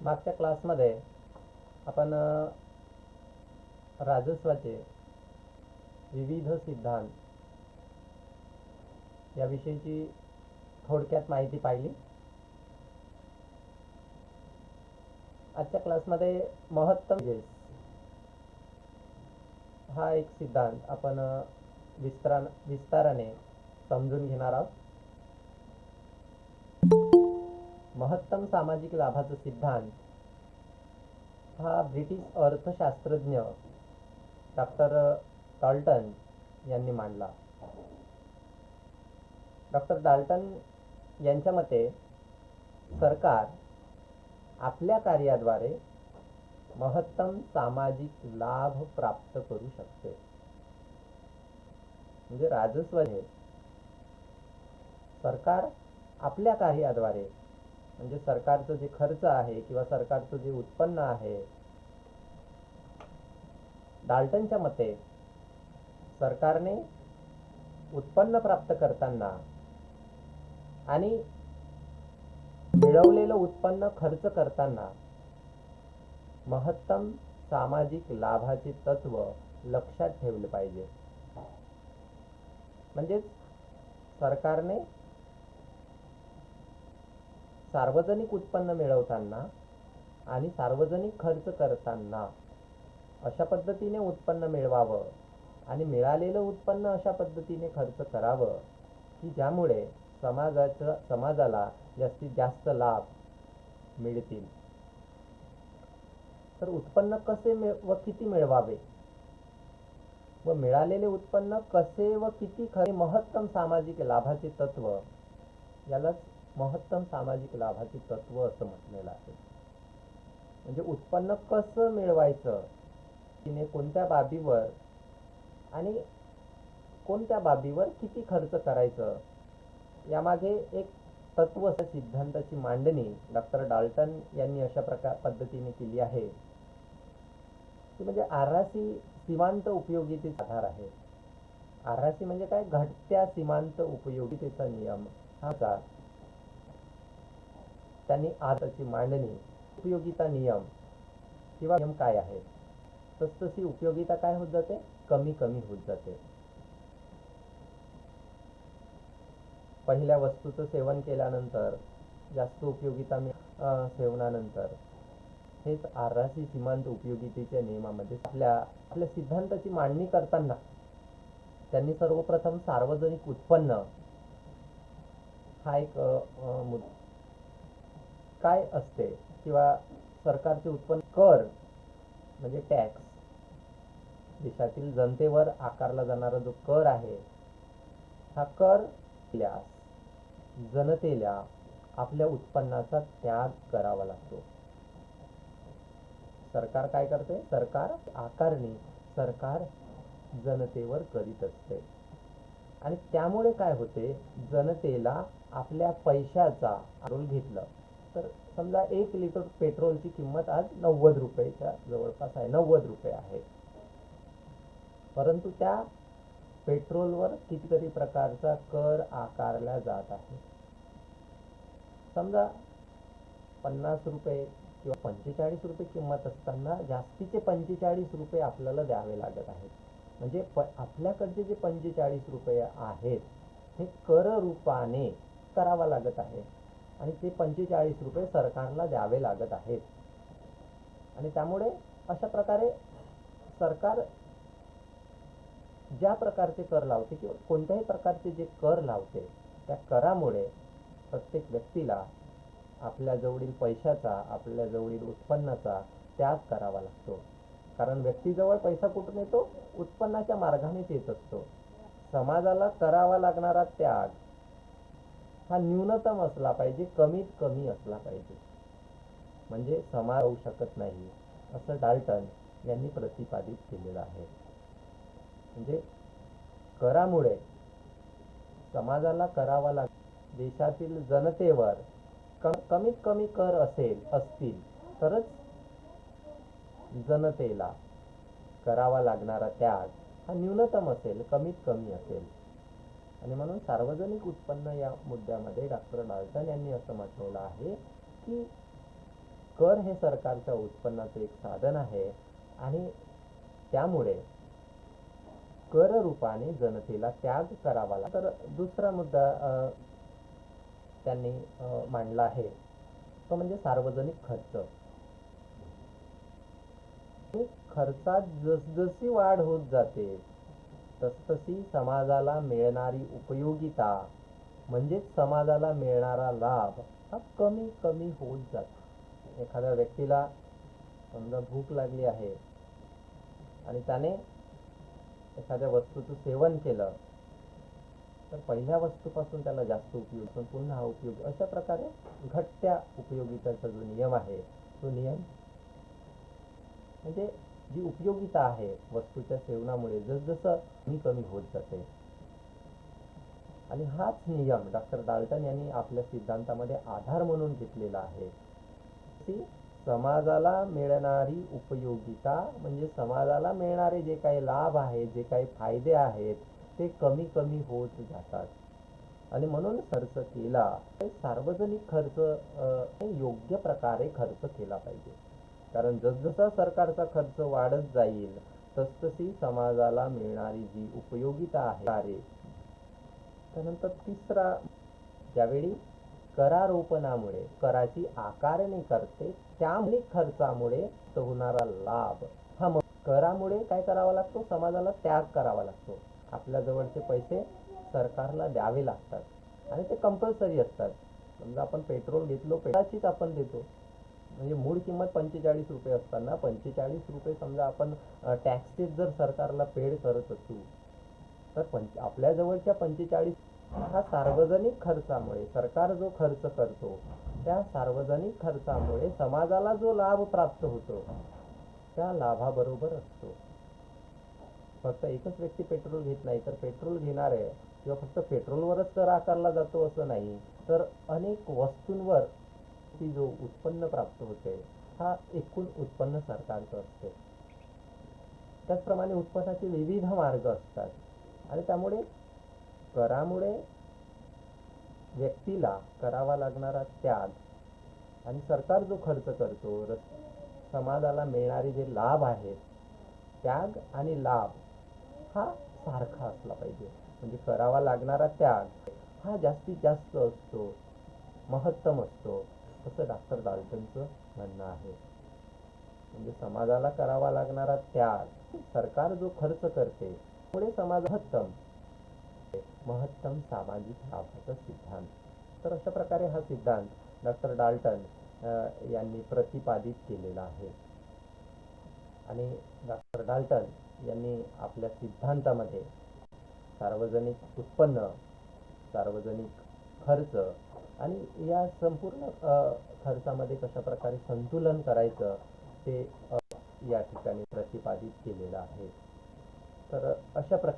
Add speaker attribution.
Speaker 1: मागच्या क्लासमध्ये आपण राजस्वाचे विविध सिद्धांत याविषयीची थोडक्यात माहिती पाहिली. आजच्या क्लासमध्ये महत्तम wages हा एक सिद्धांत आपण विस्तार विस्ताराने समजून घेणार आहोत. महत्तम सामाजिक लाभाचा सिद्धांत हा ब्रिटिश अर्थशास्त्रज्ञ डॉक्टर डाल्टन यांनी मांडला. डॉक्टर डाल्टन यांच्या मते सरकार आपल्या कार्याद्वारे महत्तम सामाजिक लाभ प्राप्त करू शकते. म्हणजे राजस्व हे सरकार आपल्या कार्याद्वारे म्हणजे सरकारचं जे खर्च आहे किंवा सरकारचं जे उत्पन्न आहे डाल्टनच्या मते सरकारने उत्पन्न प्राप्त करताना आणि मिळवलेलं उत्पन्न खर्च करताना महत्तम सामाजिक लाभाचे तत्व लक्षात ठेवले पाहिजे. म्हणजेच सरकारने सार्वजनिक उत्पन्न मिळवताना आणि सार्वजनिक खर्च करताना अशा पद्धतीने उत्पन्न मिळवावं आणि मिळालेलं उत्पन्न अशा पद्धतीने खर्च करावं की ज्यामुळे समाजाचं समाजाला जास्तीत जास्त लाभ मिळतील. तर उत्पन्न कसे मिळ व किती मिळवावे? व मिळालेले उत्पन्न कसे व किती खरे महत्तम सामाजिक लाभाचे तत्व यालाच महत्तम सामाजिक लाभाचे तत्व असं म्हटलेलं आहे. म्हणजे उत्पन्न कसं मिळवायचं? तिने कोणत्या बाबीवर आणि कोणत्या बाबीवर किती खर्च करायचं? यामागे एक तत्व सिद्धांताची मांडणी डॉक्टर डाल्टन यांनी अशा प्रकार पद्धतीने केली आहे. की म्हणजे आरासी सीमांत उपयोगितेचा आधार आहे. आरासी म्हणजे काय? घटत्या सीमांत उपयोगितेचा नियम हा का त्यांनी आजची मांडणी उपयोगिता नियम किंवा नियम काय आहे तसतशी उपयोगिता काय होत जाते? कमी कमी होत जाते. पहिल्या वस्तूचं सेवन केल्यानंतर जास्त उपयोगिता सेवनानंतर. हेच आरासी सीमांत उपयोगितेच्या नियमामध्ये आपल्या आपल्या सिद्धांताची मांडणी करताना त्यांनी सर्वप्रथम सार्वजनिक उत्पन्न हा एक मुद्दा काय असते? किंवा सरकारचे उत्पन्न कर म्हणजे टॅक्स देशातील जनतेवर आकारला जाणारा जो कर आहे हा कर जनतेला आपल्या उत्पन्नाचा त्याग करावा लागतो. सरकार काय करते? सरकार आकारणी सरकार जनतेवर करीत असते. आणि त्यामुळे काय होते? जनतेला आपल्या पैशाचा आरोल घेतलं. तर समजा एक लिटर पेट्रोलची किंमत आज नव्वद रुपयेच्या जवळपास आहे. नव्वद रुपये आहे. परंतु त्या पेट्रोलवर कितीतरी प्रकारचा कर आकारला जात आहे. समजा पन्नास रुपये किंवा पंचेचाळीस रुपये किंमत असताना जास्तीचे पंचेचाळीस रुपये आपल्याला द्यावे लागत आहेत. म्हणजे प आपल्याकडचे जे पंचेचाळीस रुपये आहेत हे कर रूपाने करावा लागत आहे. आणि ते पंचेचाळीस रुपये सरकारला द्यावे लागत आहेत. आणि त्यामुळे अशा प्रकारे सरकार ज्या प्रकारचे कर लावते किंवा कोणत्याही प्रकारचे जे कर लावते त्या करामुळे प्रत्येक व्यक्तीला आपल्याजवळील पैशाचा आपल्याजवळील उत्पन्नाचा त्याग करावा लागतो. कारण व्यक्तीजवळ पैसा कुठून येतो? उत्पन्नाच्या मार्गानेच येत असतो. समाजाला करावा लागणारा त्याग हा न्यूनतम असला पाहिजे कमीत कमी असला पाहिजे. म्हणजे समार होऊ शकत नाही असं डाल्टन यांनी प्रतिपादित केलेलं आहे. म्हणजे करामुळे समाजाला करावा लाग देशातील जनतेवर कम कमीत कमी कर असेल असतील तरच जनतेला करावा लागणारा त्याग हा न्यूनतम असेल कमीत कमी असेल. आणि म्हणून सार्वजनिक उत्पन्न या मुद्द्यामध्ये डॉक्टर डाल्टन यांनी असं म्हटलेलं आहे की कर हे सरकारच्या उत्पन्नाचं एक साधन आहे आणि त्यामुळे कर रूपाने जनतेला त्याग करावा लागतो. तर दुसरा मुद्दा त्यांनी मांडला आहे तो म्हणजे सार्वजनिक खर्च. खर्चात जसजशी वाढ होत जाते तसतशी समाजाला मिळणारी उपयोगिता म्हणजेच समाजाला मिळणारा लाभ हा कमी कमी होत जातो. एखाद्या व्यक्तीला समजा भूक लागली आहे आणि त्याने एखाद्या वस्तूचं सेवन केलं तर पहिल्या वस्तूपासून त्याला जास्त उपयोग पण पुन्हा हा उपयोग अशा प्रकारे घटत्या उपयोगिताचा जो नियम आहे तो नियम म्हणजे जी उपयोगिता आहे वस्तूच्या सेवनामुळे जसजसं कमी कमी होत जाते. आणि हाच नियम डॉक्टर डाल्टन यांनी आपल्या सिद्धांतामध्ये आधार म्हणून घेतलेला आहे. समाजाला मिळणारी उपयोगिता म्हणजे समाजाला मिळणारे जे काही लाभ आहेत जे काही फायदे आहेत ते कमी कमी होत जातात. आणि म्हणून खर्च केला. तर सार्वजनिक खर्च योग्य प्रकारे खर्च केला पाहिजे. कारण जसजसा सरकारचा खर्च वाढत जाईल तसतशी समाजाला मिळणारी जी उपयोगिता आहे कार्य. त्यानंतर तिसरा ज्यावेळी करारोपणामुळे कराची आकारणी करते त्यामुळे खर्चामुळे तो होणारा लाभ. हा मग करामुळे काय करावा लागतो? समाजाला त्याग करावा लागतो. आपल्या जवळचे पैसे सरकारला द्यावे लागतात. आणि ते कंपल्सरी असतात. समजा आपण पेट्रोल घेतलो पेट्रोलचीच आपण देतो. म्हणजे मूळ किंमत पंचेचाळीस रुपये असताना पंचेचाळीस रुपये समजा आपण टॅक्सेस जर सरकारला पेड करत असू तर पंच आपल्याजवळच्या पंचेचाळीस हा सार्वजनिक खर्चामुळे सरकार जो खर्च करतो त्या सार्वजनिक खर्चामुळे समाजाला जो लाभ प्राप्त होतो त्या लाभाबरोबर असतो. फक्त एकच व्यक्ती पेट्रोल घेत नाही तर पेट्रोल घेणारे किंवा फक्त पेट्रोलवरच कर आकारला जातो असं नाही तर अनेक वस्तूंवर ती जो उत्पन्न प्राप्त होते हा एकूण उत्पन्न सरकारचं असते. त्याचप्रमाणे उत्पन्नाचे विविध मार्ग असतात. आणि त्यामुळे करामुळे व्यक्तीला करावा लागणारा त्याग आणि सरकार जो खर्च करतो समाजाला मिळणारे जे लाभ आहेत त्याग आणि लाभ हा सारखा असला पाहिजे. म्हणजे करावा लागणारा त्याग हा जास्तीत जास्त असतो महत्तम असतो. असं डॉक्टर डाल्टनचं म्हणणं आहे. म्हणजे समाजाला करावा लागणारा त्याग. सरकार जो खर्च करते पुढे समाज महत्तम. महत्तम सामाजिक लाभाचा सिद्धांत. तर अशा प्रकारे हा सिद्धांत डॉक्टर डाल्टन यांनी प्रतिपादित केलेला आहे. आणि डॉक्टर डाल्टन यांनी आपल्या सिद्धांतामध्ये सार्वजनिक उत्पन्न सार्वजनिक खर्च आणि या संपूर्ण खर्चामध्ये कशा प्रकारे संतुलन करायचं ते या ठिकाणी प्रतिपादित केलेलं आहे. तर अशा प्रकारे